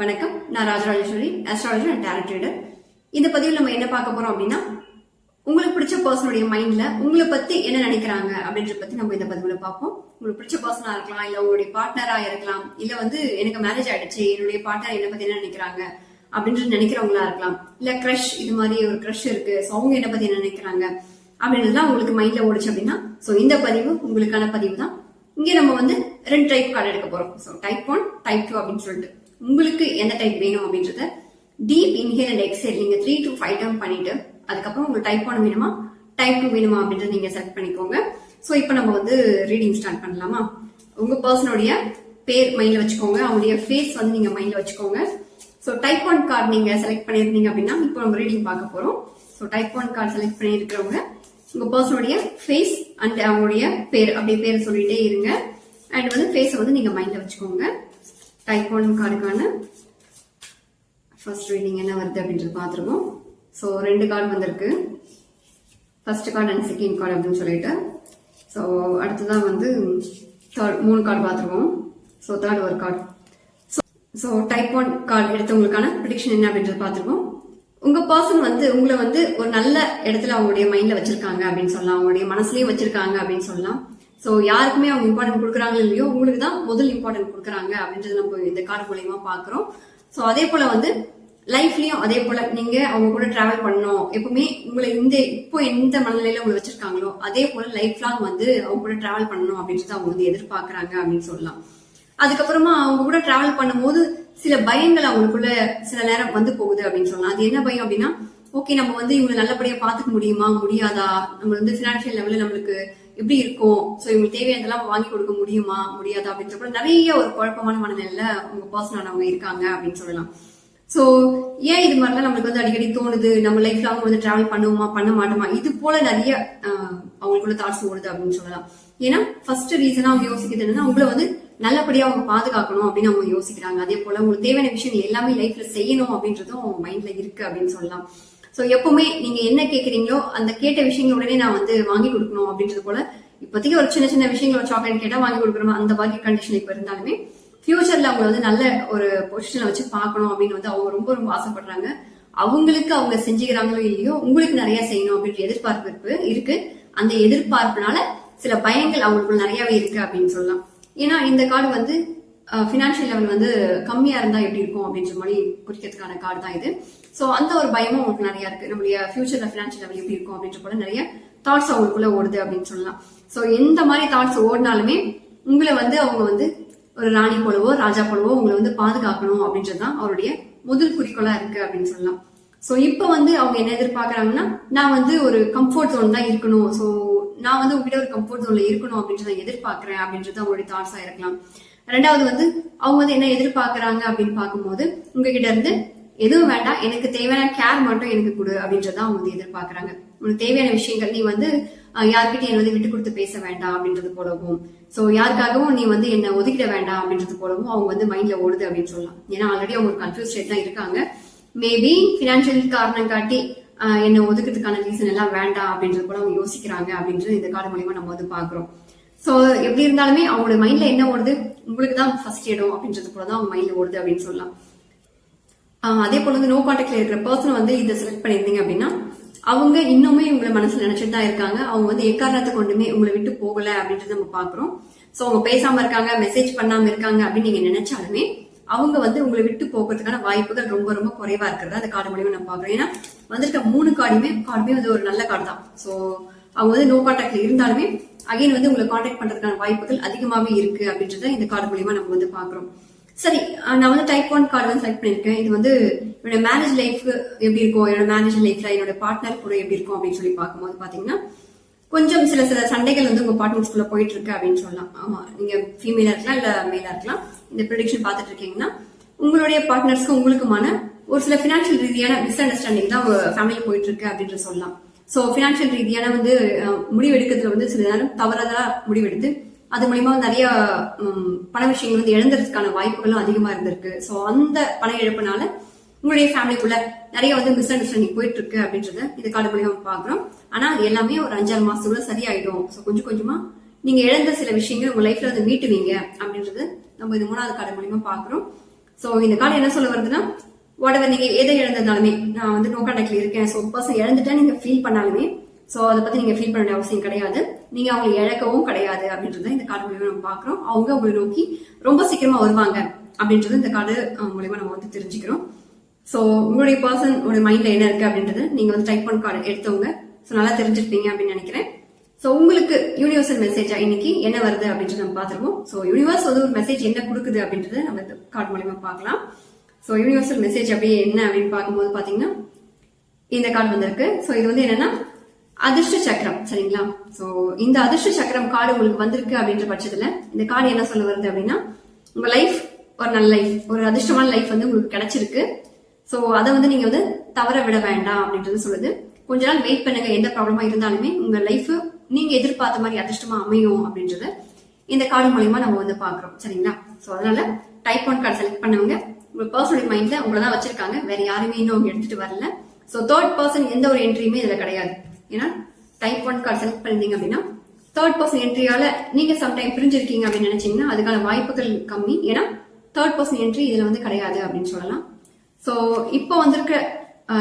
வணக்கம். நான் Rajarajeswari astrologer and tarot reader இந்த பதிவில் நம்ம என்ன பார்க்க போறோம் அப்படின்னா உங்களுக்கு பிடிச்ச பர்சனுடைய மைண்ட்ல உங்களை பத்தி என்ன நினைக்கிறாங்க அப்படின்ற பத்தி நம்ம இந்த பதிவில் பார்ப்போம். உங்களுக்கு பிடிச்ச பர்சனா இருக்கலாம் இல்ல உங்களுடைய பார்ட்னரா இருக்கலாம் இல்ல வந்து எனக்கு மேரேஜ் ஆயிடுச்சு என்னுடைய பார்ட்னர் என்ன பத்தி என்ன நினைக்கிறாங்க அப்படின்றது நினைக்கிறவங்களா இருக்கலாம். இல்ல க்ரஷ் இது மாதிரி ஒரு க்ரஷ் இருக்கு ஸோ அவங்க என்ன பத்தி என்ன நினைக்கிறாங்க அப்படின்றதுலாம் உங்களுக்கு மைண்ட்ல ஓடிச்சு அப்படின்னா ஸோ இந்த பதிவு உங்களுக்கான பதிவு தான். இங்கே நம்ம வந்து ரெண்டு டைப் கார்டு எடுக்க போறோம். So type one type two அப்படின்னு சொல்லிட்டு. உங்களுக்கு எந்த டைப் வேணும் அப்படின்றத டீப் இன்ஹேல் அண்ட் எக்ஸேல் நீங்க த்ரீ டு ஃபைவ் டைம் பண்ணிட்டு அதுக்கப்புறம் உங்களுக்கு டைப் ஒன் வேணுமா? டைப் டூ வேணுமா அப்படின்றத நீங்க செலக்ட் பண்ணிக்கோங்க. ஸோ இப்போ நம்ம வந்து ரீடிங் ஸ்டார்ட் பண்ணலாமா? உங்க பர்சனுடைய பேர் மைண்ட்ல வச்சுக்கோங்க. அவங்களுடைய ஃபேஸ் வந்து நீங்க மைண்ட்ல வச்சுக்கோங்க. ஸோ டைப் ஒன் கார்டு நீங்க செலக்ட் பண்ணியிருந்தீங்க அப்படின்னா இப்போ நம்ம ரீடிங் பார்க்க போறோம். So type one card select பண்ணியிருக்கிறவங்க உங்க பர்சனுடைய ஃபேஸ் அண்ட் அவங்களுடைய பேர் அப்படியே பேர் சொல்லிட்டே இருங்க. அண்ட் வந்து ஃபேஸை வந்து நீங்க மைண்ட்ல வச்சுக்கோங்க. டைப் கார்டுக்கான ஃபர்ஸ்ட் ரீடிங் என்ன வருது அப்படின்றது பார்த்துருவோம் ஸோ ரெண்டு கார்டு வந்திருக்கு. First card and second card அப்படின்னு சொல்லிட்டு. ஸோ அடுத்ததான் வந்து தேர்ட் மூணு கார்டு பார்த்துருவோம் ஸோ தேர்ட் ஒரு card so type one card எடுத்தவங்களுக்கான prediction என்ன அப்படின்றது பார்த்துருக்கோம். உங்க பர்சன் வந்து உங்களை வந்து ஒரு நல்ல இடத்துல அவங்களுடைய மைண்ட்ல வச்சிருக்காங்க அப்படின்னு சொல்லலாம். அவங்களுடைய மனசுலயும் வச்சிருக்காங்க அப்படின்னு சொல்லலாம். ஸோ யாருக்குமே அவங்க இம்பார்ட்டன்ட் கொடுக்குறாங்களோ இல்லையோ உங்களுக்கு தான் முதல் இம்பார்ட்டன்ட் கொடுக்குறாங்க அப்படின்றது நம்ம இந்த கார்டு மூலயமா பார்க்குறோம். ஸோ அதே போல வந்து லைஃப்லயும் அதே போல நீங்க அவங்க கூட டிராவல் பண்ணணும். எப்பவுமே உங்களை இந்த இப்போ எந்த மனநிலையில உங்களை வச்சிருக்காங்களோ அதே போல லைஃப் லாங் வந்து அவங்க கூட டிராவல் பண்ணணும் அப்படின்றத அவங்க வந்து எதிர்பார்க்கறாங்க அப்படின்னு சொல்லலாம். அதுக்கப்புறமா அவங்க கூட டிராவல் பண்ணும்போது சில பயங்கள் அவங்களுக்குள்ள சில நேரம் வந்து போகுது அப்படின்னு சொல்லலாம். அது என்ன பயம் அப்படின்னா ஓகே நம்ம வந்து இவங்களை நல்லபடியா பாத்துக்க முடியுமா முடியாதா? நம்ம வந்து பினான்சியல் லெவல்ல நம்மளுக்கு எப்படி இருக்கும்? ஸோ இவங்களுக்கு தேவையானதெல்லாம் வாங்கி கொடுக்க முடியுமா? முடியாதா? அப்படின்ற கூட நிறைய ஒரு குழப்பமான மனநிலையில உங்க பர்சனானவங்க இருக்காங்க அப்படின்னு சொல்லலாம். ஸோ ஏன் இது மாதிரிலாம் நம்மளுக்கு வந்து அடிக்கடி தோணுது? நம்ம லைஃப்ல அவங்க வந்து டிராவல் பண்ணுவோமா? பண்ண மாட்டோமா? இது போல நிறைய அவங்களுக்குள்ள தாட்ஸ் ஓடுது அப்படின்னு சொல்லலாம். ஏன்னா ஃபர்ஸ்ட் ரீசனா அவங்க யோசிக்கிறது என்னன்னா உங்களை வந்து நல்லபடியா அவங்க பாதுகாக்கணும் அப்படின்னு அவங்க யோசிக்கிறாங்க. அதே போல உங்களுக்கு தேவையான விஷயங்கள் எல்லாமே லைஃப்ல செய்யணும் அப்படின்றதும் மைண்ட்ல இருக்கு அப்படின்னு சொல்லலாம். ஸோ எப்பவுமே நீங்க என்ன கேட்குறீங்களோ அந்த கேட்ட விஷயங்கள் உடனே நான் வந்து வாங்கி கொடுக்கணும் அப்படின்றது போல இப்போதைக்கு ஒரு சின்ன சின்ன விஷயங்கள் ஒரு சாக்லேட் கேட்டா வாங்கி கொடுக்கணும் அந்த மாதிரி கண்டிஷன் இப்ப இருந்தாலுமே ஃபியூச்சர்ல அவங்க வந்து நல்ல ஒரு பொசிஷன்ல வச்சு பார்க்கணும் அப்படின்னு வந்து அவங்க ரொம்ப ரொம்ப ஆசைப்படுறாங்க. அவங்களுக்கு அவங்க செஞ்சுக்கிறாங்களோ இல்லையோ உங்களுக்கு நிறைய செய்யணும் அப்படின்ற எதிர்பார்ப்பு இருக்கு இருக்கு. அந்த எதிர்பார்ப்புனால சில பயங்கள் அவங்களுக்குள்ள நிறையவே இருக்கு அப்படின்னு சொல்லலாம். ஏன்னா இந்த கார்டு வந்து ஃபினான்ஷியல் லெவல் வந்து கம்மியா இருந்தா எப்படி இருக்கும் அப்படின்ற மாதிரி குறிக்கிறதுக்கான கார்டு தான் இது. ஸோ அந்த ஒரு பயமும் அவங்களுக்கு நிறைய இருக்கு. நம்மளுடைய ஃபியூச்சர்ல ஃபினான்ஷியல் லெவல் எப்படி இருக்கும் அப்படின்ற போல நிறைய தாட்ஸ் அவங்களுக்குள்ள ஓடுது அப்படின்னு சொல்லலாம். ஸோ எந்த மாதிரி தாட்ஸ் ஓடினாலுமே உங்களை வந்து அவங்க வந்து ஒரு ராணி போலவோ ராஜா போலவோ உங்களை வந்து பாதுகாக்கணும் அப்படின்றது தான் அவருடைய முதல் குறிக்கோளா இருக்கு அப்படின்னு சொல்லலாம். ஸோ இப்போ வந்து அவங்க என்ன எதிர்பார்க்கறாங்கன்னா நான் வந்து ஒரு கம்ஃபர்ட் ஜோன் தான் இருக்கணும். ஸோ நான் வந்து உங்ககிட்ட ஒரு கம்ஃபர்ட் ஜோன்ல இருக்கணும் அப்படின்றத எதிர்பார்க்கறேன் அப்படின்றது அவங்களுடைய தாட்ஸா இருக்கலாம். ரெண்டாவது வந்து அவங்க வந்து என்ன எதிர்பார்க்கறாங்க அப்படின்னு பார்க்கும்போது உங்ககிட்ட இருந்து எதுவும் வேண்டாம் எனக்கு தேவையான கேர் மட்டும் எனக்கு கொடு அப்படின்றதான் அவங்க வந்து எதிர்பார்க்கறாங்க. உனக்கு தேவையான விஷயங்கள் நீ வந்து அஹ், யார்கிட்டயும் என்னை வந்து விட்டு கொடுத்து பேச வேண்டாம் அப்படின்றது போலவும். சோ யாருக்காகவும் நீ வந்து என்ன ஒதுக்கிட வேண்டாம் அப்படின்றது போலவும் அவங்க வந்து மைண்ட்ல ஓடுது அப்படின்னு சொல்லலாம். ஏன்னா ஆல்ரெடி அவங்க கன்ஃபியூஸ் ஸ்டேட் தான் இருக்காங்க. மேபி பினான்சியல் காரணம் காட்டி என்னை ஒதுக்கிறதுக்கான ரீசன் எல்லாம் வேண்டாம் அப்படின்றது போல அவங்க யோசிக்கிறாங்க அப்படின்றது இந்த கார்டு மூலியமா நம்ம வந்து பாக்குறோம் சோ எப்படி இருந்தாலுமே அவங்களோட மைண்ட்ல என்ன ஓடுது? உங்களுக்கு தான் ஃபர்ஸ்ட் இடம் அப்படின்றது போல தான் அவங்க மைண்ட்ல ஓடுது அப்படின்னு சொல்லலாம். அதே போல வந்து நோ கான்டாக்ட்ல இருக்கிற பர்சன் வந்து இதை செலக்ட் பண்ணியிருந்தீங்க அப்படின்னா அவங்க இன்னுமே உங்களை மனசுல நினைச்சிட்டு தான் இருக்காங்க. அவங்க வந்து எக்காரணத்தை கொண்டுமே உங்களை விட்டு போகல அப்படின்றத நம்ம பாக்குறோம் சோ அவங்க பேசாம இருக்காங்க மெசேஜ் பண்ணாம இருக்காங்க அப்படின்னு நீங்க நினைச்சாலுமே அவங்க வந்து உங்களை விட்டு போகிறதுக்கான வாய்ப்புகள் ரொம்ப ரொம்ப குறைவா இருக்கிறது. அந்த கார்டு மூலியமா நம்ம பாக்குறோம் ஏன்னா வந்திருக்க மூணு கார்டுமே கார்டுமே வந்து ஒரு நல்ல கார்டு தான். சோ அவங்க வந்து நோ கான்டாக்ட்ல இருந்தாலுமே அகைன் வந்து உங்களை கான்டாக்ட் பண்றதுக்கான வாய்ப்புகள் அதிகமாவே இருக்கு அப்படின்றத இந்த கார்டு மூலியமா நம்ம வந்து பாக்குறோம் சரி நான் வந்து டைப் ஒன் கார்டு வந்து செலக்ட் பண்ணிருக்கேன் இது வந்து என்னோட மேரேஜ் லைஃப் எப்படி இருக்கும்? என்னோட மேரேஜ் லைஃப்ல என்னோட பார்ட்னர் கூட எப்படி இருக்கும் அப்படின்னு சொல்லி பார்க்கும்போது பாத்தீங்கன்னா கொஞ்சம் சில சில சண்டைகள் வந்து உங்க பார்ட்னர்ஸ்குள்ள போயிட்டு இருக்கு அப்படின்னு சொல்லலாம். ஆமா நீங்க ஃபீமேலா இருக்கலாம் இல்ல மேலா இருக்கலாம். இந்த ப்ரெடிக்ஷன் பார்த்துட்டு இருக்கீங்கன்னா உங்களுடைய பார்ட்னர்ஸ்க்கு உங்களுக்குமான ஒரு சில ஃபினான்ஷியல் ரீதியான மிஸ் அண்டர்ஸ்டாண்டிங் தான் உங்க ஃபேமிலியில் போயிட்டு இருக்கு அப்படின்ட்டு சொல்லலாம். ஸோ ஃபினான்ஷியல் ரீதியான வந்து முடிவெடுக்கிறதுல வந்து சில நேரம் தவறாதான் முடிவெடுத்து அது மூலியமா நிறைய பண விஷயங்கள் வந்து இழந்ததுக்கான வாய்ப்புகளும் அதிகமா இருந்திருக்கு. ஸோ அந்த பண இழப்புனால உங்களுடைய ஃபேமிலிக்குள்ள நிறைய வந்து மிஸ் அண்டர்ஸ்டாண்டிங் போயிட்டு இருக்கு அப்படின்றத இது காலம் மூலியமா பாக்குறோம் ஆனா அது எல்லாமே ஒரு அஞ்சாறு மாசத்துக்குள்ள சரியாயிடும். ஸோ கொஞ்சம் கொஞ்சமா நீங்க இழந்த சில விஷயங்கள் உங்க லைஃப்ல வந்து மீட்டுவீங்க அப்படின்றது நம்ம இது மூணாவது காலம் மூலியமா பாக்குறோம் ஸோ இந்த காலம் என்ன சொல்ல வருதுன்னா whatever நீங்க எதை இழந்ததாலுமே நான் வந்து நோ கான்டாக்ட்ல இருக்கேன். ஸோ பர்சன் இழந்துட்டா நீங்க ஃபீல் பண்ணாலுமே ஸோ அதை பற்றி நீங்கள் ஃபீல் பண்ண வேண்டிய அவசியம் கிடையாது. நீங்கள் அவங்களை இழக்கவும் கிடையாது அப்படின்றத இந்த கார்டு மூலிமா நம்ம பார்க்குறோம். அவங்க உங்களை நோக்கி ரொம்ப சீக்கிரமாக வருவாங்க அப்படின்றது இந்த கார்டு மூலியமா நம்ம வந்து தெரிஞ்சுக்கிறோம். ஸோ உங்களுடைய பர்சன் உடைய மைண்டில் என்ன இருக்குது அப்படின்றது நீங்கள் வந்து டைப் பண்ண கார்டு எடுத்தவங்க. ஸோ நல்லா தெரிஞ்சிருப்பீங்க அப்படின்னு நினைக்கிறேன். ஸோ உங்களுக்கு யூனிவர்சல் மெசேஜா இன்னைக்கு என்ன வருது அப்படின்றது நம்ம பார்த்துருவோம். ஸோ யூனிவர்ஸ் வந்து ஒரு மெசேஜ் என்ன கொடுக்குது அப்படின்றத நம்ம இந்த கார்டு மூலியமா பார்க்கலாம். ஸோ யூனிவர்சல் மெசேஜ் அப்படியே என்ன அப்படின்னு பார்க்கும்போது பார்த்தீங்கன்னா இந்த கார்டு வந்திருக்கு. ஸோ இது வந்து என்னன்னா அதிர்ஷ்ட சக்கரம் சரிங்களா? ஸோ இந்த அதிர்ஷ்ட சக்கரம் கார்டு உங்களுக்கு வந்திருக்கு அப்படின்ற பட்சத்துல இந்த கார்டு என்ன சொல்ல வருது அப்படின்னா உங்க லைஃப் ஒரு நல்ல லைஃப் ஒரு அதிர்ஷ்டமான லைஃப் வந்து உங்களுக்கு கிடைச்சிருக்கு. ஸோ அதை வந்து நீங்க வந்து தவற விட வேண்டாம் அப்படின்றது சொல்லுது. கொஞ்ச நாள் வெயிட் பண்ணுங்க எந்த ப்ராப்ளமா இருந்தாலுமே உங்க லைஃப் நீங்க எதிர்பார்த்த மாதிரி அதிர்ஷ்டமா அமையும் அப்படின்றத இந்த கார்டு மூலயமா நம்ம வந்து பாக்குறோம் சரிங்களா? ஸோ அதனால டைப் ஒன் கார்டு செலக்ட் பண்ணவங்க உங்க பர்சனல் மைண்ட்ல உங்களை தான் வச்சிருக்காங்க. வேற யாருமே இன்னும் அவங்க எடுத்துட்டு வரல. ஸோ தேர்ட் பர்சன் எந்த ஒரு என்ட்ரியுமே இதுல கிடையாது. ஏன்னா டைப் ஒன் கார் செலக்ட் பண்ணிருந்தீங்க அப்படின்னா தேர்ட் பர்சன் என்ட்ரியால நீங்க சம்டைம் பிரிஞ்சிருக்கீங்க அப்படின்னு நினைச்சீங்கன்னா அதுக்கான வாய்ப்புகள் கம்மி. ஏன்னா தேர்ட் பர்சன் என்ட்ரி இதுல வந்து கிடையாது அப்படின்னு சொல்லலாம். ஸோ இப்போ வந்திருக்க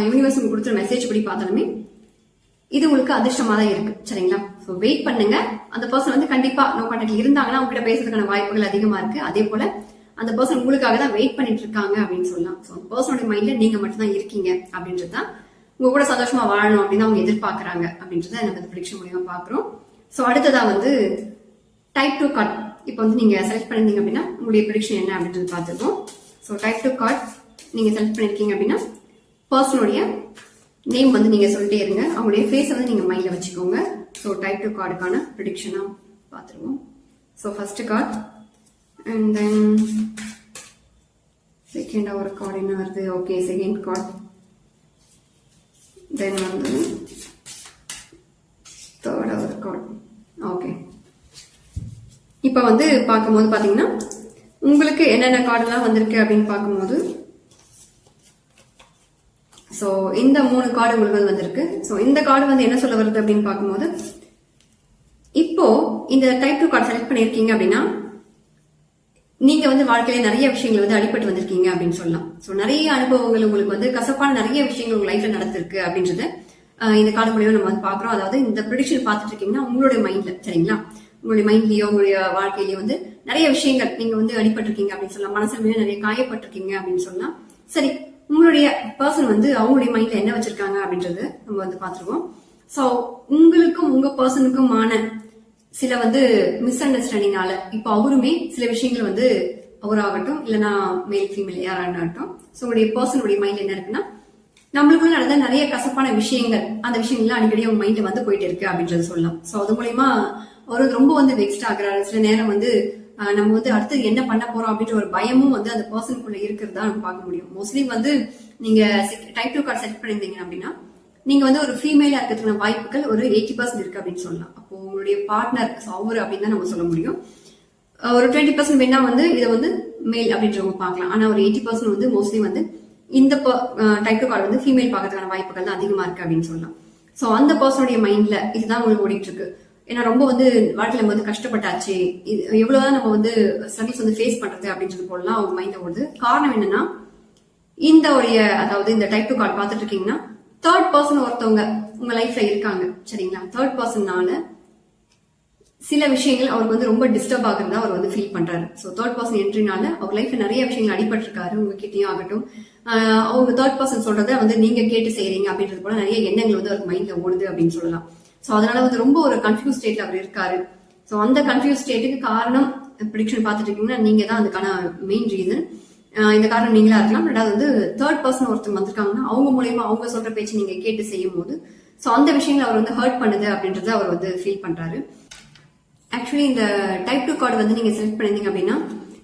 யூனிவர்ஸ் கொடுத்துரு கொடுத்துற மெசேஜ் படி பார்த்தாலுமே இது உங்களுக்கு அதிர்ஷ்டமா தான் இருக்கு. சரிங்களா? ஸோ வெயிட் பண்ணுங்க. அந்த பர்சன் வந்து கண்டிப்பா நோ கான்டாக்ட்ல இருந்தாங்கன்னா உங்ககிட்ட பேசுறதுக்கான வாய்ப்புகள் அதிகமா இருக்கு. அதே போல அந்த பர்சன் உங்களுக்காக தான் வெயிட் பண்ணிட்டு இருக்காங்க அப்படின்னு சொல்லலாம். ஸோ பர்சனோட மைண்ட்ல நீங்க மட்டும் தான் இருக்கீங்க அப்படின்றது தான் உங்க கூட சந்தோஷமா வாழணும் அப்படின்னு அவங்க எதிர்பார்க்கறாங்க அப்படின்றத நம்ம இந்த ப்ரிடிக்ஷன் மூலியமா பாக்குறோம் ஸோ அடுத்ததா வந்து டைப் டூ கார்ட் இப்போ வந்து நீங்க செலக்ட் பண்ணிருந்தீங்க அப்படின்னா உங்களுடைய ப்ரிடிக்ஷன் என்ன அப்படின்றது பார்த்துருக்கோம் ஸோ டைப் டூ கார்ட் நீங்க செலக்ட் பண்ணிருக்கீங்க அப்படின்னா பர்சனுடைய நேம் வந்து நீங்க சொல்லிட்டே இருங்க. அவங்களுடைய ஃபேஸ் வந்து நீங்க மைண்ட்ல வச்சுக்கோங்க. ஸோ டைப் டூ கார்டுக்கான ப்ரிடிக்ஷனா பார்த்துருவோம். So first card and then second ஒரு கார்டு என்ன வருது? ஓகே செகண்ட் கார்டு தென் வந்து தேர்ட் ஒரு கார்டு ஓகே இப்போ வந்து பார்க்கும்போது பார்த்தீங்கன்னா உங்களுக்கு என்னென்ன கார்டெல்லாம் வந்திருக்கு அப்படின்னு பார்க்கும்போது ஸோ இந்த மூணு கார்டு உங்களுக்கு வந்து வந்திருக்கு. ஸோ இந்த கார்டு வந்து என்ன சொல்ல வருது அப்படின்னு பார்க்கும்போது இப்போ இந்த டைப் டூ கார்டு செலக்ட் பண்ணியிருக்கீங்க அப்படின்னா நீங்க வந்து வாழ்க்கையில நிறைய விஷயங்கள் வந்து அடிபட்டு வந்திருக்கீங்க அப்படின்னு சொல்லலாம். ஸோ நிறைய அனுபவங்கள் உங்களுக்கு வந்து கசப்பான நிறைய விஷயங்கள் உங்க லைஃப்ல நடந்திருக்கு அப்படின்றத இந்த காலம் மூலியமா நம்ம வந்து பாக்குறோம் அதாவது இந்த ப்ரிடிக்ஷன் பார்த்துட்டு இருக்கீங்கன்னா உங்களுடைய மைண்ட்ல சரிங்களா? உங்களுடைய மைண்ட்லயோ உங்களுடைய வாழ்க்கையிலயோ வந்து நிறைய விஷயங்கள் நீங்க வந்து அடிபட்டிருக்கீங்க அப்படின்னு சொல்லலாம். மனசுல நிறைய காயப்பட்டிருக்கீங்க அப்படின்னு சொல்லலாம். சரி உங்களுடைய பர்சன் வந்து அவங்களுடைய மைண்ட்ல என்ன வச்சிருக்காங்க அப்படின்றது நம்ம வந்து பார்த்துருவோம். ஸோ உங்களுக்கும் உங்க பர்சனுக்குமான சில வந்து மிஸ் அண்டர்ஸ்டாண்டிங்னால இப்போ அவருமே சில விஷயங்கள் வந்து அவராகட்டும் இல்லைன்னா மேல் ஃபீமேல் யாராகட்டும் ஸோ உங்களுடைய பர்சனுடைய மைண்ட் என்ன இருக்குன்னா நம்மளுக்குள்ள நடந்த நிறைய கசப்பான விஷயங்கள் அந்த விஷயங்கள்லாம் அடிக்கடி அவங்க மைண்ட்ல வந்து போயிட்டு இருக்கு அப்படின்றது சொல்லலாம். ஸோ அது மூலயமா அவர் ரொம்ப வந்து வெக்ஸ்ட் ஆகுறாரு. சில நேரம் வந்து நம்ம வந்து அடுத்து என்ன பண்ண போறோம் அப்படின்ற ஒரு பயமும் வந்து அந்த பர்சனுக்குள்ள இருக்கிறதா நம்ம பார்க்க முடியும். மோஸ்ட்லி வந்து நீங்க டைப் டூ கார்டு செட் பண்ணியிருந்தீங்க அப்படின்னா நீங்க வந்து ஒரு ஃபீமேலா இருக்கிறதுக்கான வாய்ப்புகள் ஒரு எயிட்டி பர்சன்ட் இருக்கு அப்படின்னு சொல்லலாம். அப்போ உங்களுடைய பார்ட்னர் அவர் அப்படின்னு தான் நம்ம சொல்ல முடியும். ஒரு டுவெண்ட்டி பர்சன்ட் வேணா வந்து இதை வந்து மேல் அப்படின்றவங்க பார்க்கலாம். ஆனா ஒரு எயிட்டி பர்சன்ட் வந்து மோஸ்ட்லி வந்து இந்த டைப் கால் வந்து ஃபீமேல் பார்க்கறதுக்கான வாய்ப்புகள் தான் அதிகமா இருக்கு அப்படின்னு சொல்லலாம். ஸோ அந்த பர்சனுடைய மைண்ட்ல இதுதான் உங்களுக்கு ஓடிட்டு இருக்கு ஏன்னா ரொம்ப வந்து வாழ்க்கையில நம்ம வந்து கஷ்டப்பட்டாச்சு. இது எவ்வளவுதான் நம்ம வந்து ஸ்ட்ரகிள்ஸ் வந்து ஃபேஸ் பண்றது அப்படின்றது போலாம் அவங்க மைண்ட்ல ஓடுது. காரணம் என்னன்னா இந்த உடைய அதாவது இந்த டைப் டூ கார்டு பார்த்துட்டு இருக்கீங்கன்னா தேர்ட் பர்சன் ஒருத்தவங்க உங்க லைஃப்ல இருக்காங்க சரிங்களா? தேர்ட் பர்சன்னால சில விஷயங்கள் அவருக்கு வந்து ரொம்ப டிஸ்டர்ப் ஆகுறதா அவர் வந்து ஃபீல் பண்றாரு. ஸோ தேர்ட் பர்சன் என்ட்ரினால அவர் லைஃப்ல நிறைய விஷயங்கள் அடிபட்டிருக்காரு உங்ககிட்டயும் ஆகட்டும். அவங்க தேர்ட் பர்சன் சொல்றத வந்து நீங்க கேட்டு செய்யறீங்க அப்படின்றது போல நிறைய எண்ணங்கள் வந்து அவருக்கு மைண்ட்ல ஓடுது அப்படின்னு சொல்லலாம். ஸோ அதனால வந்து ரொம்ப ஒரு கன்ஃபியூஸ் ஸ்டேட்ல அவர் இருக்காரு. ஸோ அந்த கன்ஃபியூஸ் ஸ்டேட்டுக்கு காரணம் ப்ரிடிக்ஷன் பார்த்துட்டு இருக்கீங்கன்னா நீங்க தான் அதுக்கான மெயின் ரீசன் இந்த காரணம் நீங்களா இருக்கலாம். ரெண்டாவது வந்து தேர்ட் பர்சன் ஒருத்தர் வந்திருக்காங்கன்னா அவங்க மூலயமா அவங்க சொல்ற பேச்சு நீங்க கேட்டு செய்யும் போது ஸோ அந்த விஷயங்கள் அவர் வந்து ஹர்ட் பண்ணுது அப்படின்றத அவர் வந்து ஃபீல் பண்றாரு. ஆக்சுவலி இந்த டைப் டூ கார்டு வந்து நீங்க செலக்ட் பண்ணிருந்தீங்க அப்படின்னா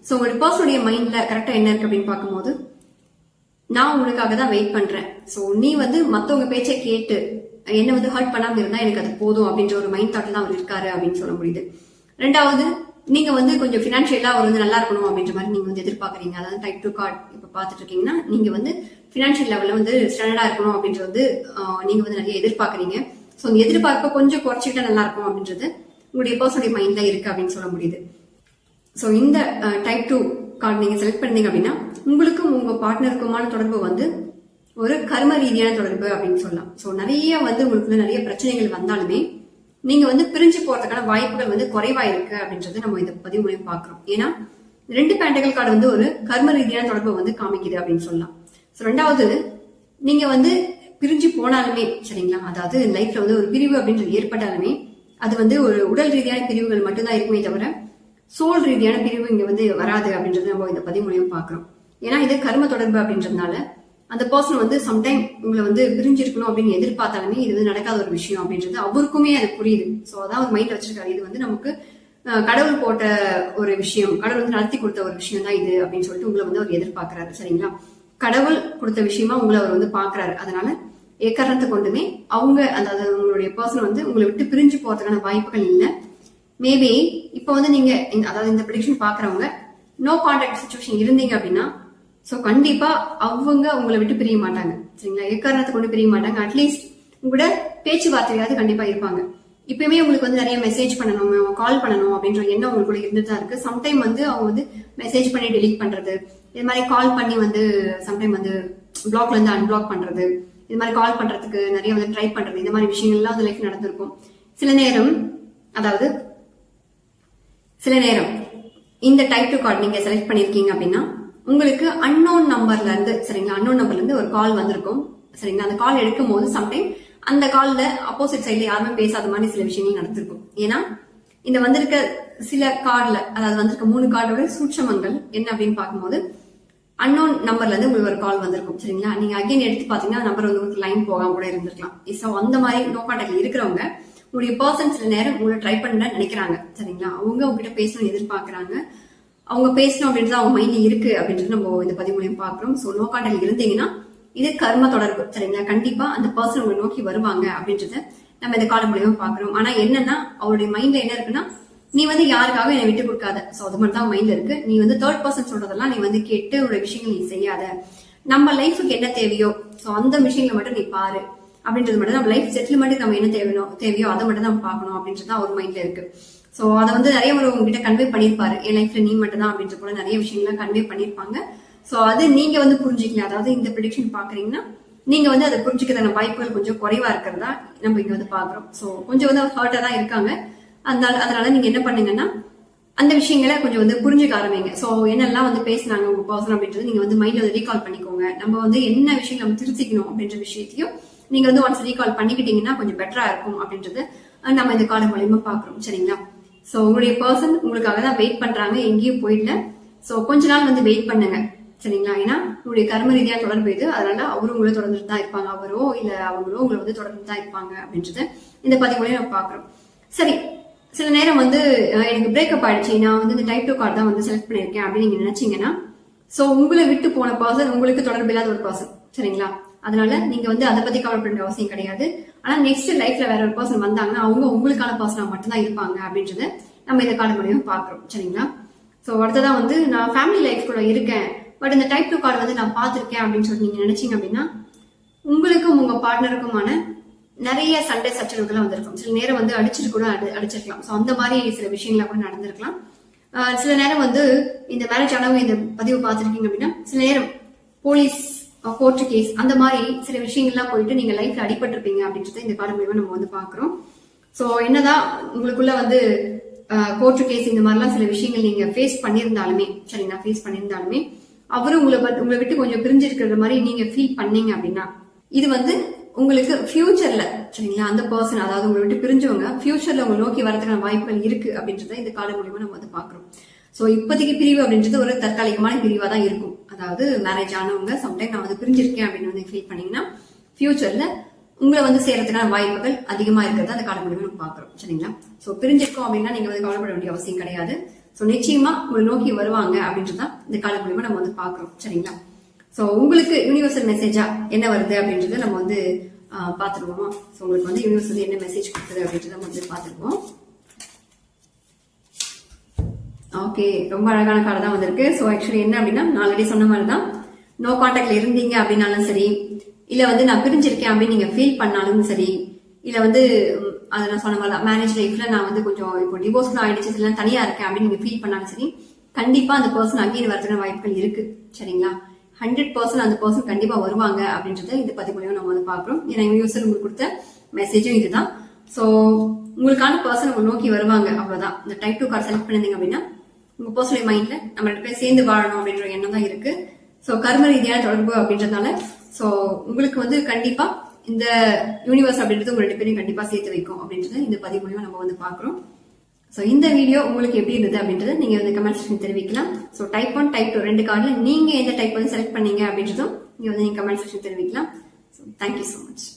ஸோ உங்களோட பர்சனுடைய மைண்ட்ல கரெக்டா என்ன இருக்கு அப்படின்னு பார்க்கும்போது நான் உங்களுக்காக தான் வெயிட் பண்றேன். ஸோ நீ வந்து மத்தவங்க பேச்சை கேட்டு என்ன வந்து ஹர்ட் பண்ணாம இருந்தா எனக்கு அது போதும் அப்படின்ற ஒரு மைண்ட் தாட்ல தான் அவர் இருக்காரு அப்படின்னு சொல்ல முடியுது. ரெண்டாவது நீங்க வந்து கொஞ்சம் ஃபினான்ஷியலா அவர் வந்து நல்லா இருக்கணும் அப்படின்ற மாதிரி நீங்க வந்து எதிர்பார்க்கறீங்க. அதாவது டைப் டூ கார்டு இப்ப பாத்துட்டு இருக்கீங்கன்னா நீங்க வந்து ஃபினான்ஷியல் லெவல்ல வந்து ஸ்டாண்டர்டா இருக்கணும் அப்படின்றது வந்து நீங்க வந்து நிறைய எதிர்பார்க்கறீங்க. ஸோ அந்த எதிர்பார்ப்பை கொஞ்சம் குறைச்சிக்கிட்டா நல்லா இருக்கும் அப்படின்றது உங்களுடைய பர்சனுடைய மைண்ட்ல இருக்கு அப்படின்னு சொல்ல முடியுது. ஸோ இந்த டைப் டூ கார்டு நீங்க செலக்ட் பண்ணீங்க அப்படின்னா உங்களுக்கும் உங்க பார்ட்னருக்குமான தொடர்பு வந்து ஒரு கர்ம ரீதியான தொடர்பு அப்படின்னு சொல்லலாம். ஸோ நிறைய வந்து உங்களுக்குள்ள நிறைய பிரச்சனைகள் வந்தாலுமே நீங்க வந்து பிரிஞ்சு போறதுக்கான வாய்ப்புகள் வந்து குறைவா இருக்கு அப்படின்றது நம்ம இந்த பதிவு மூலியம் பாக்குறோம். ஏன்னா ரெண்டு பேண்டகல் கார்டு வந்து ஒரு கர்ம ரீதியான தொடர்பை வந்து காமிக்குது அப்படின்னு சொல்லலாம். ஸோ ரெண்டாவது நீங்க வந்து பிரிஞ்சு போனாலுமே சரிங்களா? அதாவது லைஃப்ல வந்து ஒரு பிரிவு அப்படின்றது ஏற்பட்டாலுமே அது வந்து ஒரு உடல் ரீதியான பிரிவுகள் மட்டும்தான் இருக்குமே தவிர சோல் ரீதியான பிரிவு இங்க வந்து வராது அப்படின்றது நம்ம இந்த பதிவு மூலியம் பாக்குறோம். ஏன்னா இது கர்ம தொடர்பு அப்படின்றதுனால அந்த பர்சன் வந்து சம்டைம் உங்களை வந்து பிரிஞ்சிருக்கணும் அப்படின்னு எதிர்பார்த்தாலுமே இது வந்து நடக்காத ஒரு விஷயம் அப்படின்றது அவருக்குமே அது புரியுது. ஸோ அதான் ஒரு மைண்ட் வச்சிருக்காரு. இது வந்து நமக்கு கடவுள் போட்ட ஒரு விஷயம் கடவுள் வந்து நடத்தி கொடுத்த ஒரு விஷயம் தான் இது அப்படின்னு சொல்லிட்டு உங்களை வந்து அவர் எதிர்பார்க்கறாரு. சரிங்களா? கடவுள் கொடுத்த விஷயமா உங்களை அவர் வந்து பாக்குறாரு அதனால எக்காரணத்தை கொண்டுமே அவங்க அதாவது உங்களுடைய பர்சன் வந்து உங்களை விட்டு பிரிஞ்சு போறதுக்கான வாய்ப்புகள் இல்லை. மேபி இப்போ வந்து நீங்க அதாவது இந்த ப்ரிடிக்ஷன் பாக்குறவங்க நோ கான்டாக்ட் சுச்சுவேஷன் இருந்தீங்க அப்படின்னா ஸோ கண்டிப்பா அவங்க உங்களை விட்டு பிரிய மாட்டாங்க. சரிங்களா? எக்காரணத்தை கொண்டு பிரிய மாட்டாங்க? அட்லீஸ்ட் உங்களோட பேச்சுவார்த்தையாவது கண்டிப்பா இருப்பாங்க. இப்பயுமே உங்களுக்கு வந்து நிறைய மெசேஜ் பண்ணணும் கால் பண்ணணும் அப்படின்ற எண்ணம் உங்களுக்குள்ள இருந்துட்டு தான் இருக்கு. சம்டைம் வந்து அவங்க வந்து மெசேஜ் பண்ணி டெலீட் பண்றது. இது மாதிரி கால் பண்ணி வந்து சம்டைம் வந்து பிளாக்ல இருந்து அன்பிளாக் பண்றது. இது மாதிரி கால் பண்றதுக்கு நிறைய வந்து ட்ரை பண்றது. இந்த மாதிரி விஷயங்கள்லாம் வந்து லைஃப் நடந்திருக்கும். சில நேரம் அதாவது சில நேரம் இந்த டைப் டு கார்டு நீங்க செலக்ட் பண்ணிருக்கீங்க அப்படின்னா உங்களுக்கு அன்னோன் நம்பர்ல இருந்து சரிங்களா? அன்னோன் நம்பர்ல இருந்து ஒரு கால் வந்திருக்கும். சரிங்களா? அந்த கால் எடுக்கும் போது சம்டைம் அந்த கால்ல அப்போசிட் சைட்ல யாருமே பேசாத மாதிரி சில விஷயங்கள் நடந்திருக்கும். ஏன்னா இந்த வந்திருக்க சில கார்டுல அதாவது வந்திருக்க மூணு கார்டோட சூட்சமங்கள் என்ன அப்படின்னு பார்க்கும்போது அன்னோன் நம்பர்ல இருந்து உங்களுக்கு ஒரு கால் வந்திருக்கும். சரிங்களா? நீங்க அகைன் எடுத்து பாத்தீங்கன்னா நம்பர் வந்து உங்களுக்கு லைன் போகாம கூட இருந்திருக்கலாம். ஸோ அந்த மாதிரி நோ கான்டாக்ட் இருக்கிறவங்க உங்களுடைய பர்சன் சில நேரம் உங்களை ட்ரை பண்ண நினைக்கிறாங்க. சரிங்களா? அவங்க உங்ககிட்ட பேசணும்னு எதிர்பார்க்கறாங்க. அவங்க பேசணும் அப்படின்றது அவங்க மைண்ட்ல இருக்கு அப்படின்றது நம்ம இந்த பதிவு மூலியம் பாக்குறோம் ஸோ நோக்காண்டல் இருந்தீங்கன்னா இது கர்ம தொடர்பு சரிங்களா? கண்டிப்பா அந்த பர்சன் உங்களை நோக்கி வருவாங்க அப்படின்றத நம்ம இந்த காலம் மூலியமா பாக்குறோம் ஆனா என்னன்னா அவருடைய மைண்ட்ல என்ன இருக்குன்னா நீ வந்து யாருக்காக என்னை விட்டு கொடுக்காத. சோ அது மட்டும் தான் மைண்ட்ல இருக்கு. நீ வந்து தேர்ட் பர்சன் சொல்றதெல்லாம் நீ வந்து கேட்டு உடைய விஷயங்கள் நீ செய்யாத. நம்ம லைஃபுக்கு என்ன தேவையோ சோ அந்த விஷயங்களை மட்டும் நீ பாரு. அப்படின்றது மட்டும் நம்ம லைஃப் செட்டில்மெண்ட் நம்ம என்ன தேவையோ தேவையோ அதை மட்டும் தான் பார்க்கணும் அப்படின்றது தான் அவர் மைண்ட்ல இருக்கு. ஸோ அதை வந்து நிறைய ஒரு உங்ககிட்ட கன்வே பண்ணியிருப்பாரு. என் லைஃப்ல நீ மட்டும் தான் அப்படின்ற போல நிறைய விஷயங்கள்லாம் கன்வே பண்ணியிருப்பாங்க. ஸோ அது நீங்க வந்து புரிஞ்சுக்கலாம் அதாவது இந்த ப்ரிடிக்ஷன் பாக்குறீங்கன்னா நீங்க வந்து அதை புரிஞ்சுக்கிறதான வாய்ப்புகள் கொஞ்சம் குறைவா இருக்கிறதா நம்ம இங்க வந்து பாக்குறோம் ஸோ கொஞ்சம் வந்து ஹர்ட்டா தான் இருக்காங்க. அதனால அதனால நீங்க என்ன பண்ணுங்கன்னா அந்த விஷயங்களை கொஞ்சம் வந்து புரிஞ்சுக்க ஆரம்பிங்க. ஸோ என்னெல்லாம் வந்து பேசுனாங்க உங்க பர்சன் அப்படின்றது நீங்க வந்து மைண்ட்ல வந்து ரீகால் பண்ணிக்கோங்க. நம்ம வந்து என்ன விஷயம் நம்ம திருத்திக்கணும் அப்படின்ற விஷயத்தையும் நீங்க வந்து ஒன்ஸ் ரீகால் பண்ணிக்கிட்டீங்கன்னா கொஞ்சம் பெட்டரா இருக்கும் அப்படின்றது நம்ம இந்த காலம் மூலயமா பாக்குறோம் சரிங்களா? ஸோ உங்களுடைய பர்சன் உங்களுக்காக தான் வெயிட் பண்ணுறாங்க எங்கேயும் போயிடல ஸோ கொஞ்ச நாள் வந்து வெயிட் பண்ணுங்க. சரிங்களா ஏன்னா உங்களுடைய கர்ம ரீதியாக தொடர்பு இது. அதனால அவரும் உங்களை தொடர்ந்துட்டு தான் இருப்பாங்க. அவரோ இல்லை அவங்களோ உங்களை வந்து தொடர்ந்து தான் இருப்பாங்க அப்படின்றத இந்த பதிவுலையும் நம்ம பார்க்குறோம். சரி சில நேரம் வந்து எனக்கு பிரேக்கப் ஆயிடுச்சு. நான் வந்து இந்த டைப் டூ கார்டு தான் வந்து செலக்ட் பண்ணியிருக்கேன் அப்படின்னு நீங்கள் நினைச்சீங்கன்னா ஸோ உங்களை விட்டு போன பர்சன் உங்களுக்கு தொடர்பு இல்லாத ஒரு பர்சன் சரிங்களா? அதனால நீங்க வந்து அதை பத்தி கவலைப்பட வேண்டிய அவசியம் கிடையாது. ஆனா நெக்ஸ்ட் லைஃப்ல வேற ஒரு பர்சன் வந்தாங்கன்னா அவங்க உங்களுக்கான பர்சனா மட்டும்தான் இருப்பாங்க அப்படின்றத நம்ம இந்த கார்டு மூலியமா பாக்குறோம் சரிங்களா? சோ அடுத்ததான் வந்து நான் ஃபேமிலி லைஃப் கூட இருக்கேன். பட் இந்த டைப் டூ கார்டு வந்து நான் பார்த்துருக்கேன் அப்படின்னு சொல்லி நீங்க நினைச்சீங்க அப்படின்னா உங்களுக்கும் உங்க பார்ட்னருக்குமான நிறைய சண்டை சச்சரவுகள் வந்திருக்கும். சில நேரம் வந்து அடிச்சிட்டு கூட அடி- அடிச்சிருக்கலாம். ஸோ அந்த மாதிரி சில விஷயங்கள்லாம் கூட நடந்திருக்கலாம். சில நேரம் வந்து இந்த மேரேஜ் ஆனவங்க இந்த பதிவு பார்த்துருக்கீங்க அப்படின்னா சில நேரம் போலீஸ் போர்ச்சுகீஸ் அந்த மாதிரி சில விஷயங்கள்லாம் போயிட்டு நீங்க லைஃப்ல அடிபட்டிருப்பீங்க அப்படின்றத இந்த பாடம் மூலியமா நம்ம வந்து பாக்குறோம் ஸோ என்னதான் உங்களுக்குள்ள வந்து கோர்ட் கேஸ் இந்த மாதிரிலாம் சில விஷயங்கள் நீங்க ஃபேஸ் பண்ணியிருந்தாலுமே சரிங்களா? ஃபேஸ் பண்ணியிருந்தாலுமே அவரும் உங்களை உங்களை விட்டு கொஞ்சம் பிரிஞ்சிருக்கிற மாதிரி நீங்க ஃபீல் பண்ணீங்க அப்படின்னா இது வந்து உங்களுக்கு ஃபியூச்சர்ல சரிங்களா? அந்த பர்சன் அதாவது உங்களை விட்டு பிரிஞ்சவங்க ஃபியூச்சர்ல உங்களை நோக்கி வரதுக்கான வாய்ப்புகள் இருக்கு அப்படின்றத இந்த காலம் மூலியமா நம்ம வந்து பாக்குறோம் ஸோ இப்போதைக்கு பிரிவு அப்படின்றது ஒரு தற்காலிகமான பிரிவாக தான் இருக்கும். அதாவது மேரேஜ் ஆனவங்க சம்டைம் நான் வந்து பிரிஞ்சிருக்கேன் அப்படின்னு வந்து ஃபீல் பண்ணீங்கன்னா ஃபியூச்சரில் உங்களை வந்து சேர்றதுக்கான வாய்ப்புகள் அதிகமாக இருக்கிறது அந்த காலம் நம்ம பார்க்குறோம். சரிங்களா? ஸோ பிரிஞ்சிருக்கோம் அப்படின்னா நீங்கள் வந்து கவலைப்பட வேண்டிய அவசியம் கிடையாது. ஸோ நிச்சயமா உங்களை நோக்கி வருவாங்க அப்படின்றதான் இந்த காலம் மூலியமா நம்ம வந்து பார்க்குறோம். சரிங்களா? ஸோ உங்களுக்கு யூனிவர்சல் மெசேஜா என்ன வருது அப்படின்றத நம்ம வந்து பார்த்துருவோமா? ஸோ உங்களுக்கு வந்து யூனிவர்ஸ் வந்து என்ன மெசேஜ் கொடுக்குது அப்படின்றத நம்ம வந்து பார்த்துருவோம். ஓகே ரொம்ப அழகான கார்டு தான் வந்திருக்கு. ஸோ ஆக்சுவலி என்ன அப்படின்னா நான் ஆல்ரெடி சொன்ன மாதிரி தான் நோ கான்டாக்ட்ல இருந்தீங்க அப்படின்னாலும் சரி இல்ல வந்து நான் பிரிஞ்சிருக்கேன் அப்படின்னு நீங்க ஃபீல் பண்ணாலும் சரி இல்ல வந்து அதை நான் சொன்ன மாதிரி மேரேஜ் லைஃப்ல நான் வந்து கொஞ்சம் இப்போ டிவோர்ஸ்லாம் ஆயிடுச்சு இதெல்லாம் தனியா இருக்கேன் அப்படின்னு நீங்க ஃபீல் பண்ணாலும் சரி கண்டிப்பா அந்த பர்சன் அகைன் வரதுக்கான வாய்ப்புகள் இருக்கு. சரிங்களா? ஹண்ட்ரட் பர்சன்ட் அந்த பர்சன் கண்டிப்பா வருவாங்க அப்படின்றத இந்த பதிவு மூலியமா நம்ம வந்து பாக்குறோம் ஏன்னா யூஸர் உங்களுக்கு கொடுத்த மெசேஜும் இதுதான். ஸோ உங்களுக்கான பர்சன் உங்க நோக்கி வருவாங்க அவ்வளவுதான். இந்த டைப் டூ கார் செலக்ட் பண்ணிருந்தீங்க அப்படின்னா உங்க பர்சனல் மைண்ட்ல நம்ம ரெண்டு பேரும் சேர்ந்து வாழணும் அப்படின்ற எண்ணம் தான் இருக்கு. ஸோ கர்ம ரீதியான தொடர்பு அப்படின்றதுனால ஸோ உங்களுக்கு வந்து கண்டிப்பா இந்த யூனிவர்ஸ் அப்படின்றது உங்க ரெண்டு பேரையும் கண்டிப்பா சேர்த்து வைக்கும் அப்படின்றத இந்த பதிவு மூலியமா நம்ம வந்து பாக்குறோம் ஸோ இந்த வீடியோ உங்களுக்கு எப்படி இருந்தது அப்படின்றத நீங்க வந்து கமெண்ட் செக்ஷன் தெரிவிக்கலாம். So type one type two ரெண்டு கார்டில் நீங்க எந்த டைப் வந்து செலக்ட் பண்ணீங்க அப்படின்றதும் நீங்க வந்து நீங்க கமெண்ட் செக்ஷன் தெரிவிக்கலாம். So thank you so much